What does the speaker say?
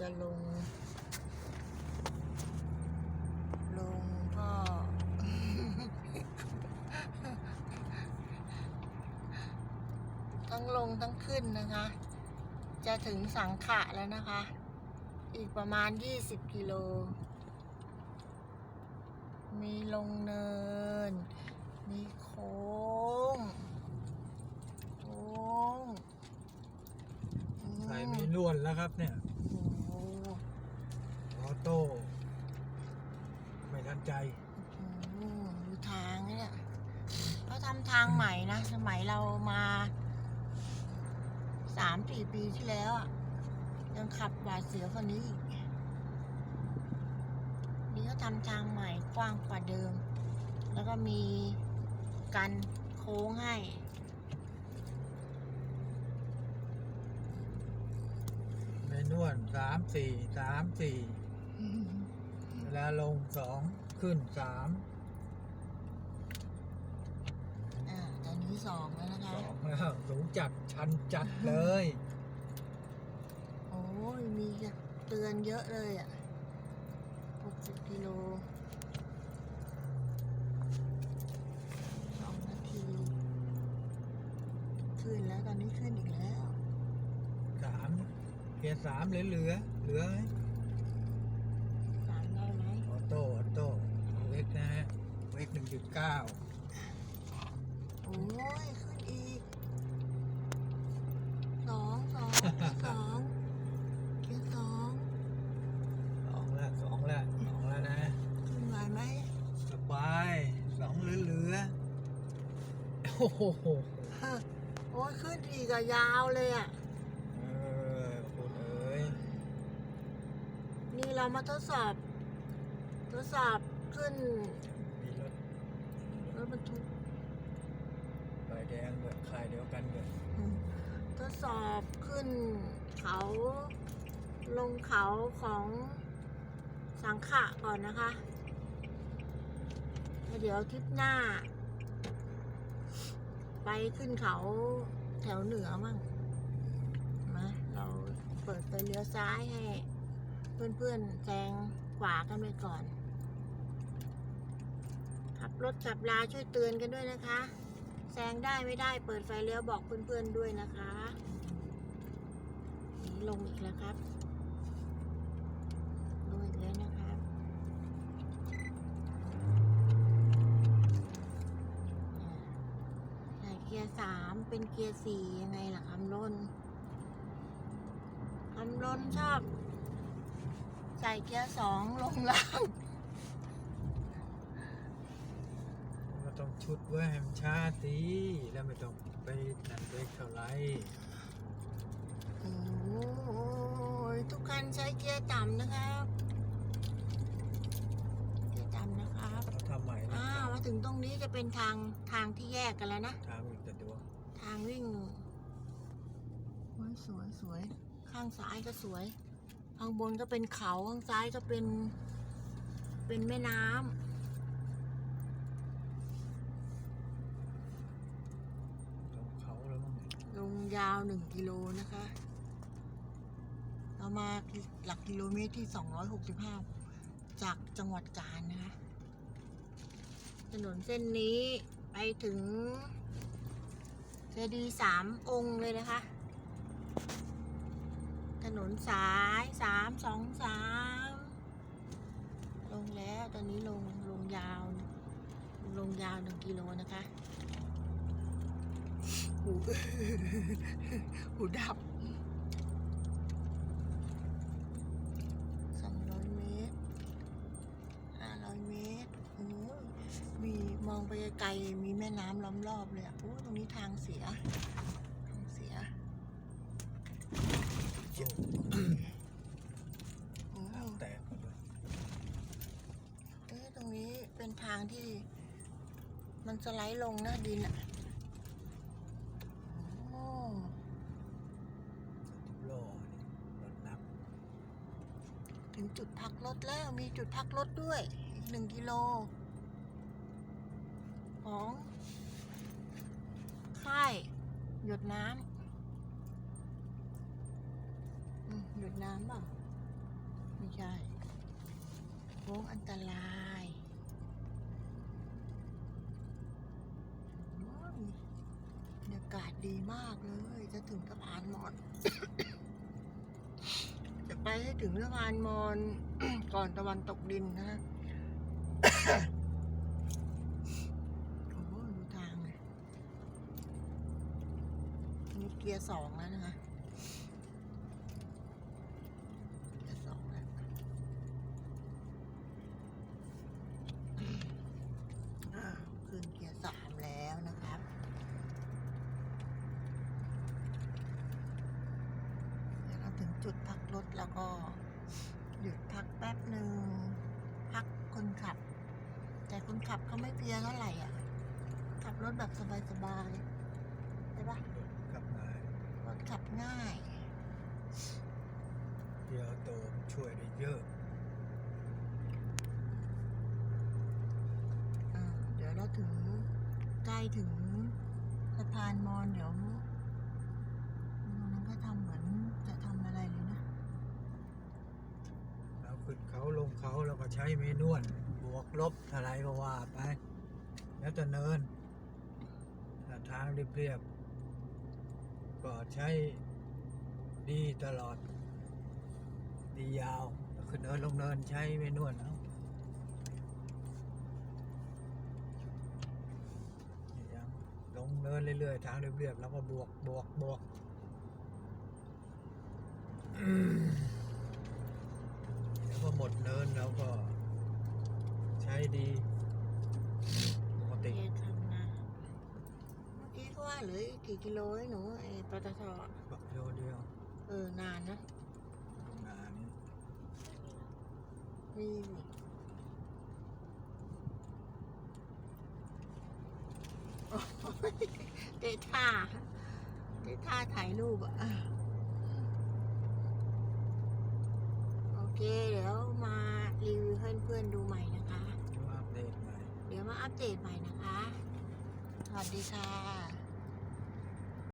จะลง ลงก็ทั้งลงทั้งขึ้นนะคะ จะถึงสังขะแล้วนะคะ อีกประมาณ 20 กิโล มีลงเนิน มีโค้งโค้งใส่มีนวลแล้วครับเนี่ย โต้ ไม่ทันใจอืมดูทางเนี่ยเขาทำทางใหม่นะ สมัยเรามาสามสี่ปีที่แล้วอะ ยังขับหวาดเสียวกว่านี้อีกนี่เขาทำทางใหม่กว้างกว่าเดิม แล้วก็มีกันโค้งให้ ในนวลสามสี่สามสี่ เวลาลงสองขึ้นสามอ่าตอนนี้สองแล้วนะคะ สองแล้วสูงจัดชันจัดเลย โอ้ยมีเตือนเยอะเลยอะหกสิบกิโลสองนาทีขึ้นแล้วตอนนี้ขึ้นอีกแล้วสามเกียร์สามเหลือเหลือเหลือไหม สามได้ไหม ออโต้ออโต้เวกนะฮะเวกหนึ่ง จุดเก้าโอ้ย ขึ้นอีกสองสองสองเกียร์สองสองล้วสองล้วสองล้วนะขึ้นไหวไหมสบายสองเหลือเหลือโอ้โหโอ้ยขึ้นอีกอะยาวเลยอะเออคุณเอ๋ยนี่เรามาทดสอบ ทดสอบขึ้น บรรทุกไฟแดงแบบคายเดียวกันเลยอืมทดสอบขึ้นเขาลงเขาของสังขะก่อนนะคะแล้วเดี๋ยวทริปหน้า ไปขึ้นเขาแถวเหนือมั่งมาเราเปิดไปเลี้ยวซ้ายให้ เพื่อนๆแซงขวากันไปก่อน ขับรถขับลาช่วยเตือนกันด้วยนะคะ แซงได้ไม่ได้เปิดไฟเลี้ยวบอกเพื่อนๆด้วยนะคะนี่ลงอีกแล้วครับลงอีกแล้วนะครับใส่เกียร์สามเป็นเกียร์สี่ยังไงล่ะคำล้นคำล้นชอบ ใส่เกียร์สองลงล่าง ต้องชุดไว้ให้มันช้าสิแล้วไม่ต้องไปนั่นเบรกเท่าไหรโอ้ยทุกคันใช้เกียร์ต่ำนะครับ เกียร์ต่ำนะครับเราทำใหม่นะอ้าวมาถึงตรงนี้จะเป็นทางทางที่แยกกันแล้วนะ ทางอีกสะดวกทางวิ่งโอ้ยสวยสวย ข้างซ้ายก็สวย ข้างบนก็เป็นเขา ข้างซ้ายก็เป็น เป็นแม่น้ำ ตรงเขาแล้วมั้งเนี่ย ลง ยาวหนึ่งกิโลนะคะ เรามาหลักกิโลเมตรที่สองร้อยหกสิบห้าจากจังหวัดกาญนะคะ ถนนเส้นนี้ไปถึงเจดีย์สามองค์เลยนะคะ ถนนสายสามสองสามลงแล้วตอนนี้ลงลงยาว ลงยาวหนึ่งกิโลนะคะ หูหูดับสองร้อยเมตรห้าร้อยเมตรโอ้ยมีมองไปไกลๆมีแม่น้ำล้อมรอบเลยอะโอ้ยตรงนี้ทางเสีย ทางเสียโอ้ทางแตกหมดเลยเอ๊ะตรงนี้เป็นทางที่ มันสไลด์ลงนะดินอะโอ้ โล่นี่รถนับ ถึง จุดพักรถแล้วมีจุดพักรถด้วยหนึ่งกิโลของค่ายหยดน้ำหยดน้ำเปล่าไม่ใช่โค้งอันตรายโอ้ยบรรยากาศดีมากเลย จะถึงสะพานมอน ไปให้ถึงสะพานมอนก่อนตะวันตกดินนะโอ้โหดูทางเลยนี่เกียร์สองแล้วนะคะ เกียร์สองแล้วอ้าวขึ้นเกียร์สามแล้วนะครับ เดี๋ยวเราถึงจุดพักรถแล้วก็หยุดพักแป๊บหนึ่งพักคนขับ แต่คนขับเขาไม่เพลียเท่าไหร่อะ ขับรถแบบสบายๆใช่ปะกลับมารถขับง่ายเดียวโตมันช่วยได้เยอะอ่าเดี๋ยวเราถึงใกล้ถึงสะพานมอนเดี๋ยวมันก็ทำเหมือนจะทำอะไรเลยนะ เรา ขึ้นเขาลงเขาเราก็ใช้เมนวลบวกลบอะไรก็ว่าไป แล้วจะเนินถ้าทางเรียบๆก็ใช้ดีตลอด ดียาวขึ้นเนินลงเนินใช้เมนวลเอาลงเนินเรื่อยๆทางเรียบๆแล้วก็บวกบวกบวก เดี๋ยวพอหมดเนินแล้วก็ใช้ ดีปกติเอ๊ะทำนะเมื่อกี้ก็ว่าเหลืออีกกี่กิโลให้หนูไอ้ปตทอะปักโยเดียวเออนานนะโรงงานนี้มีโอ้ยเตะท่าเตะท่าถ่ายรูปอะโอเค เดี๋ยวมารีวิวให้เพื่อนๆดูใหม่นะคะ อัปเดตใหม่นะคะ สวัสดีค่ะ